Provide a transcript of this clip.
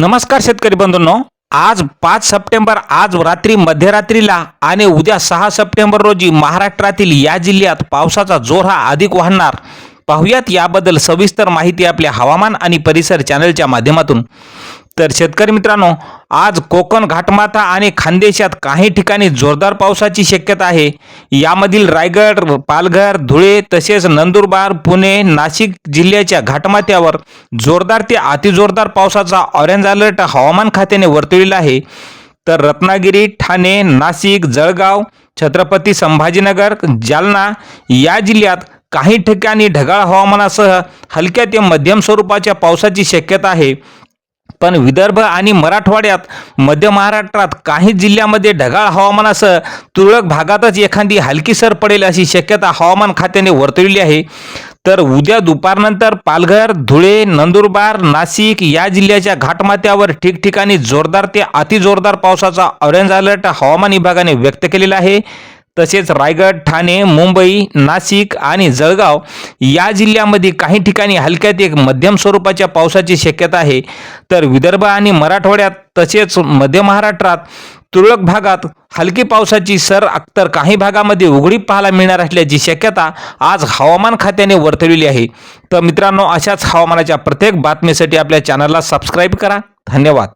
नमस्कार शेतकरी बंधूंनो. आज पाच सप्टेंबर आज रात्री मध्यरात्रीला आणि उद्या सहा सप्टेंबर रोजी महाराष्ट्रातील या जिल्ह्यात पावसाचा जोर हा अधिक वाढणार. पाहुयात याबद्दल सविस्तर माहिती आपल्या हवामान आणि परिसर चॅनलच्या माध्यमातून. तर शेतकरी मित्रांनो आज कोकण घाटमाथा आणि खानदेशात काही ठिकाणी जोरदार पावसाची शक्यता आहे. यामधील रायगड पालघर धुळे तसेच नंदुरबार पुणे नाशिक जिल्ह्याच्या घाटमाथ्यावर जोरदार ते अतिजोरदार पावसाचा ऑरेंज अलर्ट हवामान खात्याने वर्तविला आहे. तर रत्नागिरी ठाणे नाशिक जळगाव छत्रपती संभाजीनगर जालना या जिल्ह्यात काही ठिकाणी ढगाळ हवामानासह हलक्या ते मध्यम स्वरूपाच्या पावसाची शक्यता आहे. पण विदर्भ आणि मराठवाड्यात मध्य महाराष्ट्रात काही जिल्ह्यामध्ये ढगाळ हवामानासह तुरळक भागातच एखादी हलकी सर पडेल अशी शक्यता हवामान खात्याने वर्तवली आहे. तर उद्या दुपारनंतर पालघर धुळे नंदुरबार नाशिक या जिल्ह्याच्या घाटमाथ्यावर ठिकठिकाणी जोरदार ते अतिजोरदार पावसाचा ऑरेंज अलर्ट हवामान विभागाने व्यक्त केलेला आहे. तसेच रायगड ठाणे मुंबई नाशिक आणि जळगाव या जिल्ह्यामध्ये काही ठिकाणी हलक्या ते मध्यम स्वरूपाच्या पावसाची शक्यता आहे. तर विदर्भ आणि मराठवाड्यात तसेच मध्य महाराष्ट्रात तुरळक भागात हलकी पावसाची सर तर काही भागामध्ये उघडीप पाहायला मिळणार असल्याची शक्यता आज हवामान खात्याने वर्तवलेली आहे. तर मित्रांनो अशाच हवामानाच्या प्रत्येक बातमीसाठी आपल्या चॅनलला सबस्क्राईब करा. धन्यवाद.